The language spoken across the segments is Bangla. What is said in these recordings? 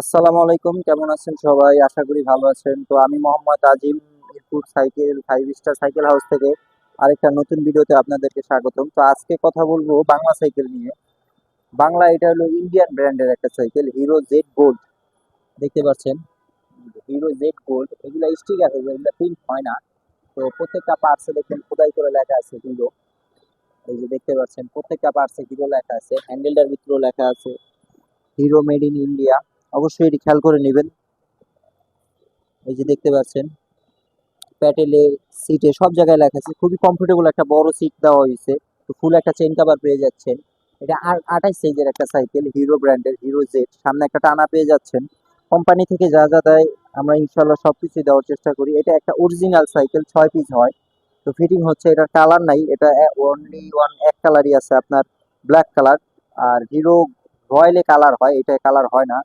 আসসালামু আলাইকুম, কেমন আছেন সবাই? আশা করি ভালো আছেন। তো আমি Mohammad Azim Mirpur cycle, five star cycle house থেকে আরেকটা নতুন ভিডিওতে আপনাদেরকে স্বাগতম। তো আজকে কথা বলব বাংলা সাইকেল নিয়ে। বাংলা এটা হলো ইন্ডিয়ান ব্র্যান্ডের একটা সাইকেল, হিরো জেড গোল্ড। দেখতে পাচ্ছেন? হিরো জেড গোল্ড, এগুলো স্টিকার হবে এগুলো প্রিন্ট হয় না। তো প্রত্যেকটা পার্টসে দেখেন খোদাই করে লেখা আছে হিরো। এই যে দেখতে পাচ্ছেন, প্রত্যেকটা পার্টসে হিরো লেখা আছে হ্যান্ডেলটার ভিতরেও লেখা আছে, হিরো মেড ইন ইন্ডিয়া অবশ্যই এটি খেয়াল করে নেবেন। এই যে দেখতে পাচ্ছেন প্যাটেলে সিটে সব জায়গায় লেখা আছে, খুবই কমফোর্টেবল একটা বড় সিট দেওয়া হয়েছে। তো ফুল একটা চেন কাভার পেয়ে যাচ্ছেন। এটা আর আঠাশ সাইজের একটা সাইকেল হিরো ব্র্যান্ডের হিরো জেড সামনে একটা টানা পেয়ে যাচ্ছেন। কোম্পানি থেকে যা যা দেয়, আমরা ইনশাল্লাহ সব কিছু দেওয়ার চেষ্টা করি। এটা একটা অরিজিনাল সাইকেল ছয় পিস হয়। তো ফিটিং হচ্ছে, এটার কালার নাই। এটা অনলি ওয়ান এক কালারই আছে আপনার ব্ল্যাক কালার আর হিরো রয়্যালে কালার হয়, এটা কালার হয় না।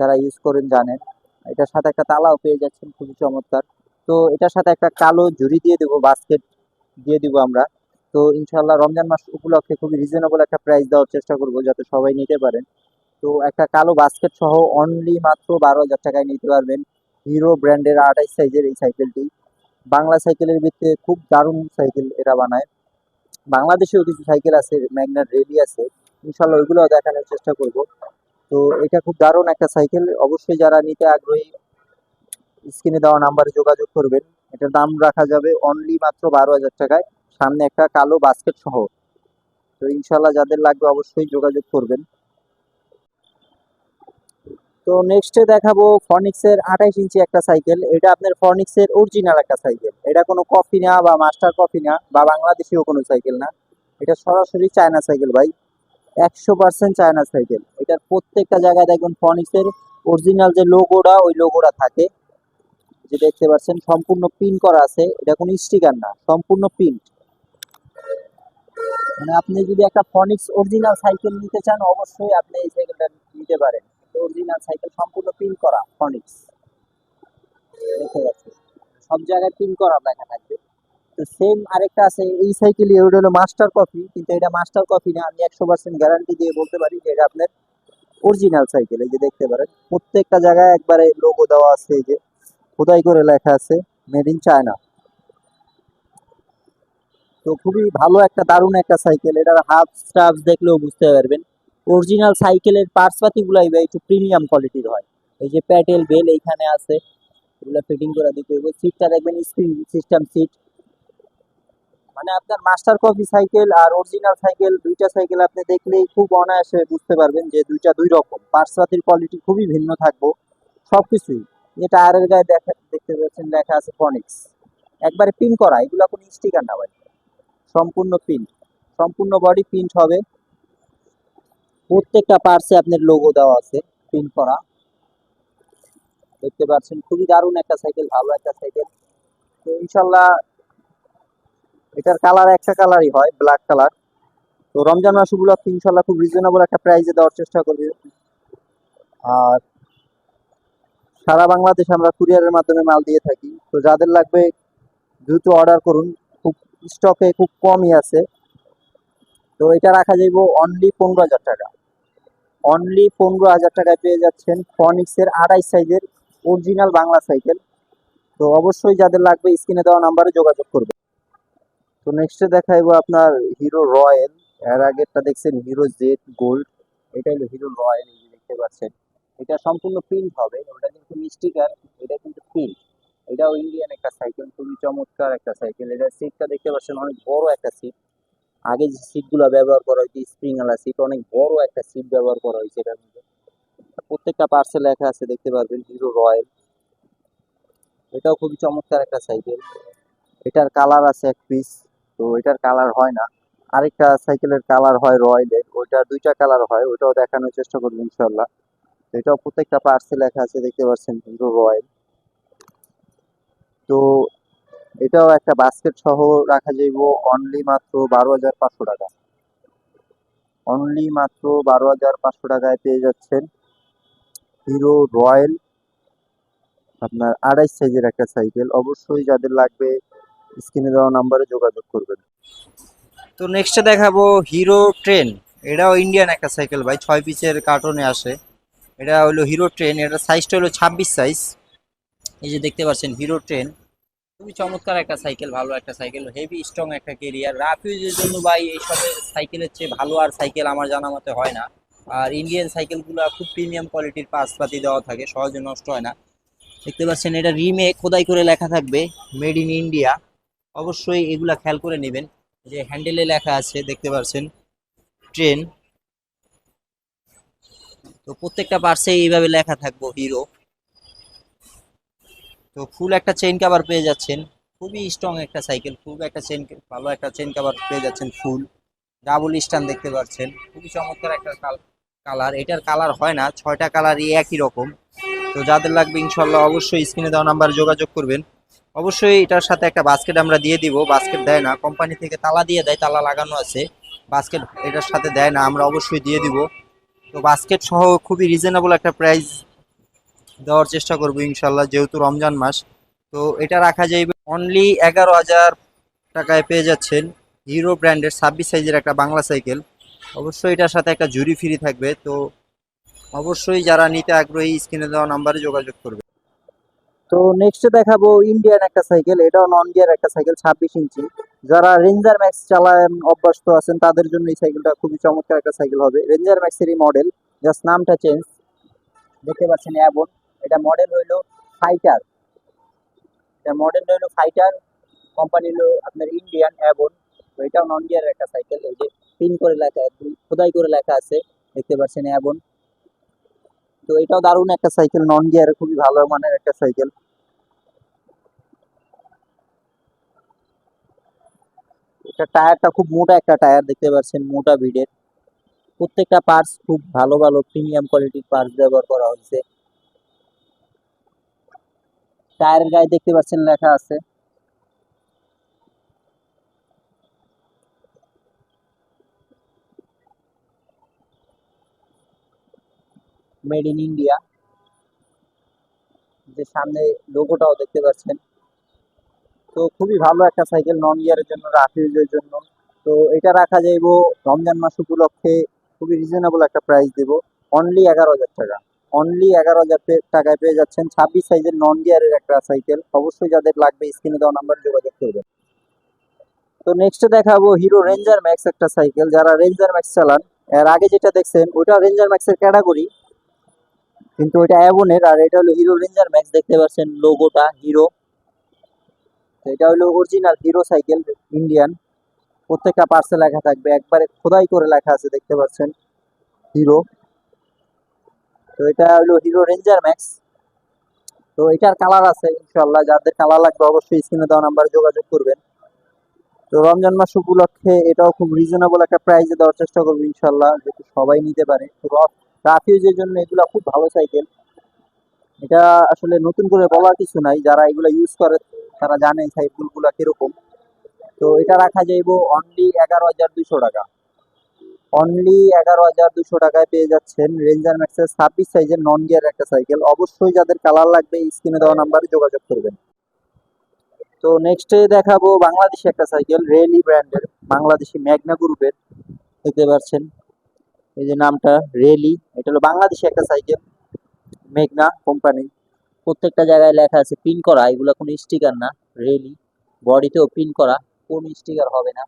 যারা ইউজ করেন, জানেন। এটার সাথে একটা তালাও পেয়ে যাচ্ছেন, খুবই চমৎকার। তো এটার সাথে একটা কালো ঝুড়ি দিয়ে দেবো বাস্কেট দিয়ে দিব আমরা। তো ইনশাল্লাহ রমজান মাস উপলক্ষে খুবই রিজনেবল একটা প্রাইস দেওয়ার চেষ্টা করব, যাতে সবাই নিতে পারেন। তো একটা কালো বাস্কেট সহ অনলি মাত্র বারো হাজার টাকায় নিতে পারবেন। হিরো ব্র্যান্ডের আঠাইশ সাইজের এই সাইকেলটি। বাংলা সাইকেলের ভিতরে খুব দারুণ সাইকেল এরা বানায়। বাংলাদেশেও কিছু সাইকেল আছে ম্যাগনার রেলি আছে। ইনশাল্লাহ ওইগুলো দেখানোর চেষ্টা করব। তো এটা খুব দারুণ একটা সাইকেল অবশ্যই যারা নিতে আগ্রহী, স্ক্রিনে দেওয়া নাম্বারে যোগাযোগ করবেন। এটার দাম রাখা যাবে অনলি মাত্র বারো হাজার টাকায়। সামনে একটা কালো বাস্কেট সহ। তো ইনশাল্লাহ যাদের লাগবে অবশ্যই যোগাযোগ করবেন। তো নেক্সটে দেখাবো ফনিক্সের আঠাইশ ইঞ্চি একটা সাইকেল এটা আপনার ফনিক্সের অরিজিনাল একটা সাইকেল এটা কোনো কপি না বা মাস্টার কপি না, বা বাংলাদেশিও কোনো সাইকেল না। এটা সরাসরি চায়না সাইকেল ভাই। একশো পার্সেন্ট চায়না সাইকেল এটার প্রত্যেকটা জায়গায় দেখবেন ফনিক্সের অরিজিনাল যে লোগোটা ওই লোগোটা থাকে। যে দেখতে পাচ্ছেন, সম্পূর্ণ পিন করা আছে। এটা কোনো স্টিকার না, সম্পূর্ণ প্রিন্ট মানে আপনি যদি একটা ফনিক্স অরিজিনাল সাইকেল নিতে চান, অবশ্যই আপনি এই সাইকেলটা নিতে পারেন। অরিজিনাল সাইকেল সম্পূর্ণ পিন করা ফনিক্স দেখতে পাচ্ছেন? সব জায়গায় পিন করা দেখা থাকবে। সেম আরেকটা আছে, এই হলো মাস্টার কপি কিন্তু এটা মাস্টার কপি না, আমি একশো পার্সেন্ট গ্যারান্টি দিয়ে বলতে পারি যে এটা আপনার অরিজিনাল সাইকেল এই যে দেখতে পারেন, প্রত্যেকটা জায়গায় একবারে লোগো দেওয়া আছে, এই যে খোদাই করে লেখা আছে মেড ইন চায়না তো খুবই ভালো একটা, দারুণ একটা সাইকেল এটার হাফ স্টাফ দেখলেও বুঝতে পারবেন। অরিজিনাল সাইকেলের পার্টস পাতিগুলো এবার একটু প্রিমিয়াম কোয়ালিটির হয়। এই যে প্যাটেল বেল এইখানে আছে, এগুলো ফিটিং করে দিতে হবে। সিটটা দেখবেন স্ক্রিন সিস্টেম সিট মানে আপনার মাস্টার কপি সাইকেল আর অরিজিনাল সাইকেল দুইটা সাইকেল আপনি দেখলেই খুব অনায়াসে বুঝতে পারবেন যে দুইটা দুই রকম। পার্টস পাতির কোয়ালিটি খুবই ভিন্ন থাকব। সব সবকিছুই যে টায়ারের গায়ে দেখা, দেখতে পাচ্ছেন লেখা আছে ফনিক্স একবারে পিন করা, এগুলো কোনো স্টিকার না ভাই। সম্পূর্ণ প্রিন্ট সম্পূর্ণ বডি প্রিন্ট হবে। প্রত্যেকটা পার্সে আপনার লোগো দেওয়া আছে প্রিন্ট করা। দেখতে পাচ্ছেন, খুবই দারুণ একটা সাইকেল ভালো একটা সাইকেল তো ইনশাল্লাহ এটার কালার একটা কালারই হয় ব্ল্যাক কালার তো রমজান মাস উপলক্ষে ইনশাল্লাহ খুব রিজনেবল একটা প্রাইসে দেওয়ার চেষ্টা করবে আর সারা বাংলাদেশ আমরা কুরিয়ারের মাধ্যমে মাল দিয়ে থাকি। তো যাদের লাগবে দ্রুত অর্ডার করুন। খুব স্টকে খুব কমই আছে। তো এটা রাখা যাইব অনলি পনেরো হাজার টাকা। অনলি পনেরো হাজার টাকায় পেয়ে যাচ্ছেন ফনিক্সের আড়াই সাইজের অরিজিনাল বাংলা সাইকেল তো অবশ্যই যাদের লাগবে স্ক্রিনে দেওয়া নাম্বারে যোগাযোগ করবে তো নেক্সটে দেখাইবো আপনার হিরো রয়্যাল এর আগেরটা দেখছেন হিরো জেড গোল্ড এটা হলো হিরো রয়্যাল এই যে দেখতে পাচ্ছেন। এটা সম্পূর্ণ প্রিন্ট হবে, ওটা কিন্তু মিস্টিকার এটা কিন্তু প্রিন্ট এটাও ইন্ডিয়ান একটা সাইকেল খুবই চমৎকার একটা সাইকেল এটা সিটটা দেখতে পাচ্ছেন, অনেক বড় একটা সিট আগে যে সিটগুলো ব্যবহার করা হয়েছে স্প্রিং আলা সিট অনেক বড় একটা সিট ব্যবহার করা হয়েছে এটার মধ্যে। প্রত্যেকটা পার্সে লেখা আছে, দেখতে পারবেন হিরো রয়্যাল এটাও খুবই চমৎকার একটা সাইকেল এটার কালার আছে এক পিস তো এটার কালার হয় না। আরেকটা সাইকেলের কালার হয় রয়্যালের ওইটা দুইটা কালার হয়, ওইটাও দেখানোর চেষ্টা করব ইনশাল্লাহ এটাও প্রত্যেকটা পার্সে লেখা আছে, দেখতে পাচ্ছেন হিরো রয়্যাল তো এটাও একটা বাস্কেট সহ রাখা যাইব অনলি মাত্র বারো হাজার পাঁচশো টাকা। অনলি মাত্র বারো হাজার পাঁচশো টাকায় পেয়ে যাচ্ছেন হিরো রয়্যাল আপনার আড়াইশ সাইজের একটা সাইকেল অবশ্যই যাদের লাগবে স্ক্রিনে দেওয়া নাম্বারে যোগাযোগ করবেন। তো নেক্সটে দেখাবো হিরো ট্রেন এটাও ইন্ডিয়ান একটা সাইকেল ভাই, ছয় পিসের কার্টনে আসে। এটা হলো হিরো ট্রেন এটা সাইজটা হলো ছাব্বিশ সাইজ এই যে দেখতে পাচ্ছেন হিরো ট্রেন খুবই চমৎকার একটা সাইকেল ভালো একটা সাইকেল হেভি স্ট্রং একটা কেরিয়ার রাফ ইউজের জন্য ভাই এইসব সাইকেলের চেয়ে ভালো আর সাইকেল আমার জানা মতে হয় না। আর ইন্ডিয়ান সাইকেলগুলো খুব প্রিমিয়াম কোয়ালিটির পাতি দেওয়া থাকে, সহজে নষ্ট হয় না। দেখতে পাচ্ছেন এটা রিমে খোদাই করে লেখা থাকবে মেড ইন ইন্ডিয়া অবশ্যই এগুলা খেয়াল করে নেবেন। যে হ্যান্ডেলে লেখা আছে, দেখতে পাচ্ছেন ট্রেন। তো প্রত্যেকটা পার্সে এইভাবে লেখা থাকব, হিরো। তো ফুল একটা চেইন কাভার পেয়ে যাচ্ছেন। খুবই স্ট্রং একটা সাইকেল খুব একটা চেন ভালো একটা চেন কাভার পেয়ে যাচ্ছেন ফুল ডাবল স্ট্যান্ড দেখতে পাচ্ছেন, খুবই চমৎকার একটা কালার এটার কালার হয় না, ছয়টা কালারই একই রকম। তো যাদের লাগবে ইনশাল্লাহ অবশ্যই স্ক্রিনে দেওয়া নাম্বারে যোগাযোগ করবেন। অবশ্যই এটার সাথে একটা বাস্কেট আমরা দিয়ে দিব। বাস্কেট দেয় না। কোম্পানি থেকে তালা দিয়ে দেয়, তালা লাগানো আছে। বাস্কেট এটার সাথে দেয় না, আমরা অবশ্যই দিয়ে দিব। তো বাস্কেট সহ খুবই রিজনেবল একটা প্রাইস দেওয়ার চেষ্টা করব ইনশাল্লাহ যেহেতু রমজান মাস। তো এটা রাখা যাইবে অনলি এগারো হাজার টাকায় পেয়ে যাচ্ছেন হিরো ব্র্যান্ডের ছাব্বিশ সাইজের একটা বাংলা সাইকেল অবশ্যই এটার সাথে একটা জুরি ফ্রি থাকবে। তো অবশ্যই যারা নিতে আগ্রহী স্ক্রিনে দেওয়া নাম্বারে যোগাযোগ করবে। তো নেক্সট দেখাবো ইন্ডিয়ান একটা সাইকেল এটাও নন গিয়ার একটা সাইকেল ছাব্বিশ ইঞ্চি। যারা রেঞ্জার ম্যাক্স চালান, অভ্যস্ত আছেন, তাদের জন্য এই সাইকেলটা খুবই চমৎকার একটা সাইকেল হবে। রেঞ্জার ম্যাক্সেরই মডেল জাস্ট নামটা চেঞ্জ দেখতে পাচ্ছেন অ্যাবন এটা মডেল হইল ফাইটার এটা মডেল হইল ফাইটার কোম্পানি হলো আপনার ইন্ডিয়ান অ্যাবন তো এটাও নন গিয়ারের একটা সাইকেল এই যে পিন করে লেখা, খোদাই করে লেখা আছে। দেখতে পাচ্ছেন অ্যাবন তো এটাও দারুণ একটা সাইকেল নন গিয়ার খুবই ভালো মানের একটা সাইকেল এটা টায়ারটা খুব মোটা একটা টায়ার, দেখতে পাচ্ছেন, মোটা ভিডের প্রত্যেকটা পার্টস খুব ভালো ভালো প্রিমিয়াম কোয়ালিটির পার্টস ব্যবহার করা হয়েছে। টায়ারের গায়ে দেখতে পাচ্ছেন লেখা আছে। মেড ইন ইন্ডিয়া যে সামনে লোগোটাও দেখতে পাচ্ছেন। তো খুবই ভালো একটা সাইকেল নন ইয়ারের জন্য রাফ জন্য। তো এটা রাখা যাইব রমজান মাস উপলক্ষে খুবই রিজনেবল একটা প্রাইস দেব। অনলি এগারো হাজার টাকা। অনলি এগারো হাজার টাকায় পেয়ে যাচ্ছেন। ছাব্বিশ সাইজের নন গিয়ারের একটা সাইকেল অবশ্যই যাদের লাগবে স্ক্রিনে দেওয়া নাম্বার যোগাযোগ করবেন। তো নেক্সট দেখাবো হিরো রেঞ্জার ম্যাক্স একটা সাইকেল যারা রেঞ্জার ম্যাক্স চালান, এর আগে যেটা দেখছেন, ওইটা রেঞ্জার ম্যাক্সের ক্যাটাগরি কিন্তু ওইটা অ্যাবনের, আর এটা হলো হিরো রেঞ্জার ম্যাক্স দেখতে পাচ্ছেন লোগোটা হিরো এটা হলো অরিজিনাল হিরো সাইকেল ইন্ডিয়ান প্রত্যেকটা পার্সে লেখা থাকবে, একবারে খোদাই করে লেখা আছে, দেখতে পাচ্ছেন হিরো তো এটা হলো হিরো রেঞ্জার ম্যাক্স তো এটার কালার আছে ইনশাল্লাহ যাদের কালার লাগবে অবশ্যই স্ক্রিনে দেওয়া নাম্বারে যোগাযোগ করবেন। তো রমজান মাস উপলক্ষে এটাও খুব রিজনেবল একটা প্রাইসে দেওয়ার চেষ্টা করব ইনশাল্লাহ যাতে সবাই নিতে পারে। তো রাফ ইউজের জন্য এগুলো খুব ভালো সাইকেল। এটা আসলে নতুন করে বলার কিছু নাই, যারা এগুলো ইউজ করে, তারা জানে সাইকেলগুলো কীরকম। তো এটা রাখা যাইব অনলি এগারো হাজার দুশো টাকা। অনলি এগারো হাজার দুশো টাকায় পেয়ে যাচ্ছেন রেঞ্জার ম্যাক্সের ছাব্বিশ সাইজের নন গিয়ার একটা সাইকেল। অবশ্যই যাদের কালার লাগবে স্ক্রিনে দেওয়া নাম্বারে যোগাযোগ করবেন। তো নেক্সটে দেখাবো বাংলাদেশি একটা সাইকেল রেলি ব্র্যান্ডের বাংলাদেশি ম্যাগনা গ্রুপের দেখতে পাচ্ছেন। এই যে নামটা রেলি এটা হলো বাংলাদেশি একটা সাইকেল মেঘনা কোম্পানি প্রত্যেকটা জায়গায় লেখা আছে পিন করা, এগুলো কোনো স্টিকার না রেলি বডিতেও পিন করা, কোন স্টিকার হবে না।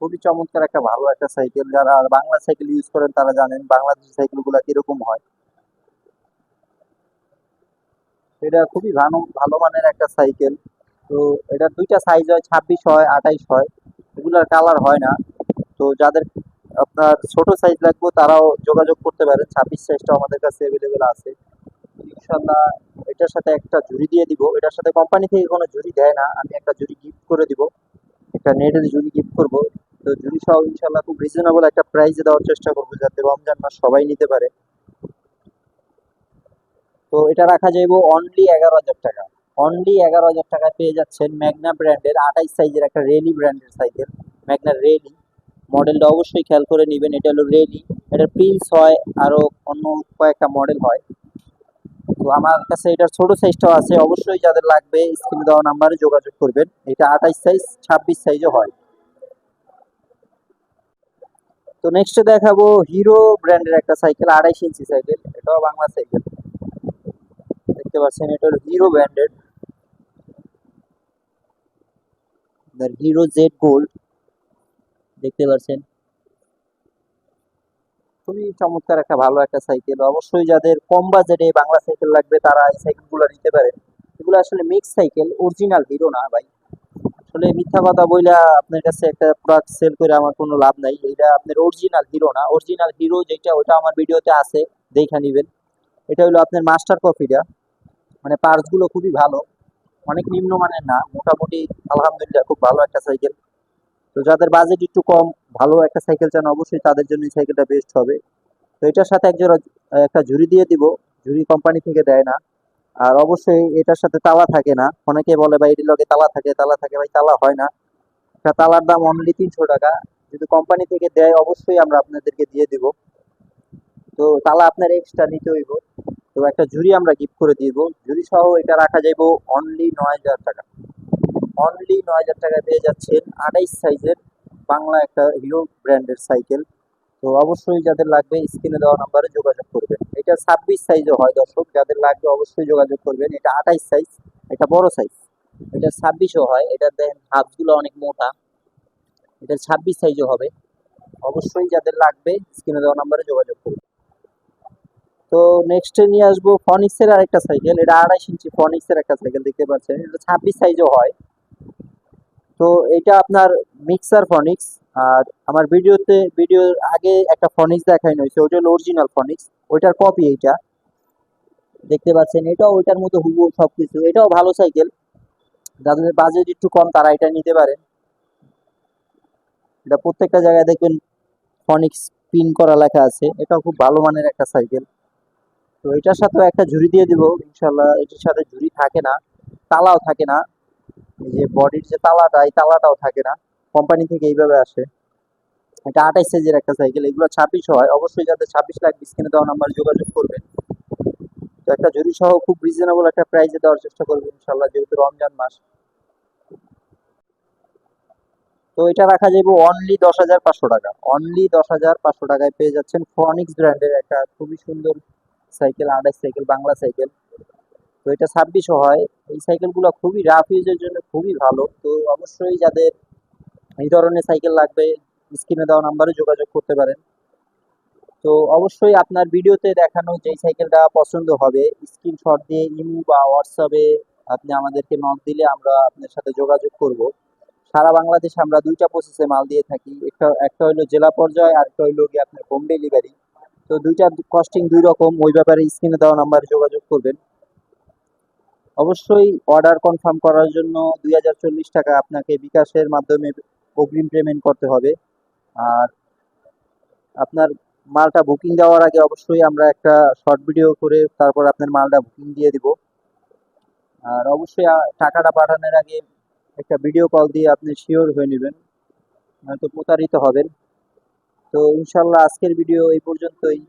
খুবই চমৎকার একটা ভালো একটা সাইকেল। যারা বাংলা সাইকেল ইউজ করেন, তারা জানেন বাংলাদেশি সাইকেলগুলো কীরকম হয়। এটা খুবই ভালো ভালো মানের একটা সাইকেল। তো এটা দুইটা সাইজ হয়, ছাব্বিশ হয়, আঠাইশ হয়। এগুলার কালার হয় না। তো যাদের আপনার ছোট সাইজ লাগবে, তারাও যোগাযোগ করতে পারেন। ছাব্বিশ সাইজটাও আমাদের কাছে অ্যাভেলেবেল আছে। ইনশাল্লাহ এটার সাথে একটা ঝুড়ি দিয়ে দিব। এটার সাথে কোম্পানি থেকে কোনো ঝুড়ি দেয় না। আমি একটা ঝুড়ি গিফট করে দিব। একটা নেটের ঝুড়ি গিফট করব। তো ঝুড়ি সহ ইনশাল্লাহ খুব রিজনেবল একটা প্রাইসে দেওয়ার চেষ্টা করব, যাতে রমজান মাস সবাই নিতে পারে। তো এটা রাখা যাইব অনলি এগারো হাজার টাকা। অনলি এগারো হাজার টাকা পেয়ে যাচ্ছেন ম্যাগনা ব্র্যান্ডের আঠাইশ সাইজের একটা রেলি ব্র্যান্ডের সাইকেল। ম্যাগনা রেলি মডেলটা অবশ্যই খেয়াল করে নেবেন। এটা হলো রেলি এটা প্রিন্স হয়, আরও অন্য কয়েকটা মডেল হয়। তো আমার কাছে এটার ছোট সাইজটাও আছে। অবশ্যই যাদের লাগবে স্ক্রিনে দেওয়া নাম্বারে যোগাযোগ করবেন। এটা আঠাইশ সাইজ ছাব্বিশ সাইজও হয়। তো নেক্সট দেখাবো হিরো ব্র্যান্ডের একটা সাইকেল আড়াইশ ইঞ্চি সাইকেল এটাও বাংলা সাইকেল দেখতে পাচ্ছেন, এটা হলো Hero branded Hero Z gold দেখতে পাচ্ছেন খুবই চমৎকার একটা ভালো একটা সাইকেল। অবশ্যই যাদের কম বাজেটে বাংলা সাইকেল লাগবে, তারা এই সাইকেলগুলো নিতে পারেন। এগুলো আসলে মিক্স সাইকেল অরিজিনাল হিরো না ভাই। আসলে মিথ্যা কথা বইলা আপনার কাছে একটা প্রোডাক্ট সেল করে আমার কোনো লাভ নাই। এটা আপনার অরিজিনাল হিরো না। অরিজিনাল হিরো যেটা, ওটা আমার ভিডিওতে আছে, দেখে নিবেন। এটা হলো আপনার মাস্টার কপিটা মানে পার্টসগুলো খুবই ভালো। অনেক নিম্নমানের না, মোটামুটি আলহামদুলিল্লাহ খুব ভালো একটা সাইকেল। যাদের বাজেট একটু কম, ভালো একটা সাইকেল চান অবশ্যই তাদের জন্য এই সাইকেলটা বেস্ট হবে। তো এটার সাথে একজোড়া একটা ঝুড়ি দিয়ে দিব, ঝুড়ি কোম্পানি থেকে দেয় না। আর অবশ্যই এটার সাথে তালা থাকে না। অনেকে বলে, ভাই, এটির লগে তালা থাকে তালা থাকে। ভাই, তালা হয় না। একটা তালার দাম অনলি তিনশো টাকা। যদি কোম্পানি থেকে দেয়, অবশ্যই আমরা আপনাদেরকে দিয়ে দিব। তো তালা আপনার এক্সট্রা নিতে হইব। তো একটা ঝুড়ি আমরা গিফট করে দিব। ঝুড়ি সহ এটা রাখা যাইব অনলি নয় হাজার টাকা। অনলি নয় হাজার টাকায় পেয়ে যাচ্ছেন আঠাইশ সাইজের বাংলা একটা হিরো ব্র্যান্ডের সাইকেল তো অবশ্যই যাদের লাগবে স্ক্রিনে দেওয়া নাম্বারে যোগাযোগ করবেন। এটা ছাব্বিশ সাইজও হয় দর্শক, যাদের লাগবে অবশ্যই যোগাযোগ করবেন। এটা আঠাইশ সাইজ এটা বড় সাইজ এটা ছাব্বিশও হয়, এটা দেখেন হাতগুলো অনেক মোটা। এটা ছাব্বিশ সাইজও হবে। অবশ্যই যাদের লাগবে স্ক্রিনে দেওয়া নাম্বারে যোগাযোগ করবেন। তো নেক্সটে নিয়ে আসব ফনিক্সের আরেকটা সাইকেল এটা আড়াইশ ইঞ্চি ফনিক্সের একটা সাইকেল দেখতে পাচ্ছেন। এটা ছাব্বিশ সাইজও হয়। তো এটা আপনার মিক্সার ফনিক্স আর আমার ভিডিওতে ভিডিওর আগে একটা ফনিক্স দেখানো হয়েছে ওইটা হলো অরিজিনাল ফনিক্স ওইটার কপি এইটা। দেখতে পাচ্ছেন, এটাও ওইটার মতো হুবহু সবকিছু, এটাও ভালো সাইকেল যাদের বাজেট একটু কম, তারা এটা নিতে পারেন এটা প্রত্যেকটা জায়গায় দেখবেন ফনিক্স পিন করা লেখা আছে, এটাও খুব ভালো মানের একটা সাইকেল তো এটার সাথেও একটা ঝুড়ি দিয়ে দিব ইনশাল্লাহ এটার সাথে ঝুড়ি থাকে না, তালাও থাকে না। যে বডির যে তালাটা, এই তালাটাও থাকে না। কোম্পানি থেকে এইভাবে আসে। এটা আঠাইশ সাইজের একটা সাইকেল এগুলো ছাব্বিশ হয়। অবশ্যই যাদের ছাব্বিশ লাখ স্ক্রিনে দেওয়া নাম্বার যোগাযোগ করবেন। তো একটা ঝুড়ি সহ খুব রিজনেবল একটা প্রাইসে দেওয়ার চেষ্টা করবেন ইনশাল্লাহ যেহেতু রমজান মাস। তো এটা রাখা যাবে অনলি দশ হাজার পাঁচশো টাকা। অনলি দশ হাজার পাঁচশো টাকায় পেয়ে যাচ্ছেন ফনিক্স ব্র্যান্ডের একটা খুবই সুন্দর সাইকেল আঠাইশ সাইকেল বাংলা সাইকেল তো এটা ছাব্বিশও হয়। এই সাইকেলগুলো খুবই রাফ ইউজের জন্য খুবই ভালো। তো অবশ্যই যাদের এই ধরনের সাইকেল লাগবে স্ক্রিনে দেওয়া নাম্বারে যোগাযোগ করতে পারেন। তো অবশ্যই আপনার ভিডিওতে দেখানো যেই সাইকেলটা পছন্দ হবে স্ক্রিনশট দিয়ে ইমো বা হোয়াটসঅ্যাপে আপনি আমাদেরকে নক দিলে আমরা আপনার সাথে যোগাযোগ করব। সারা বাংলাদেশে আমরা দুইটা প্রসেসে মাল দিয়ে থাকি। একটা একটা হইল জেলা পর্যায়ে আর একটা হইল গিয়ে আপনার হোম ডেলিভারি তো দুইটা কস্টিং দুই রকম, ওই ব্যাপারে স্ক্রিনে দেওয়া নাম্বারে যোগাযোগ করবেন। অবশ্যই অর্ডার কনফার্ম করার জন্য দুই হাজার চল্লিশ টাকা আপনাকে বিকাশের মাধ্যমে অগ্রিম পেমেন্ট করতে হবে। আর আপনার মালটা বুকিং দেওয়ার আগে অবশ্যই আমরা একটা শর্ট ভিডিও করে তারপর আপনার মালটা বুকিং দিয়ে দিব। আর অবশ্যই টাকাটা পাঠানোর আগে একটা ভিডিও কল দিয়ে আপনি শিওর হয়ে নেবেন, নয়তো প্রতারিত হবেন। তো ইনশাল্লাহ আজকের ভিডিও এই পর্যন্তই।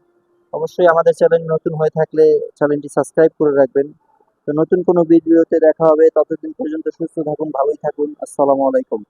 অবশ্যই আমাদের চ্যানেল নতুন হয়ে থাকলে চ্যানেলটি সাবস্ক্রাইব করে রাখবেন। তো নতুন কোনো ভিডিওতে দেখা হবে। ততদিন পর্যন্ত সুস্থ থাকুন ভালোই থাকুন। আসসালামু আলাইকুম।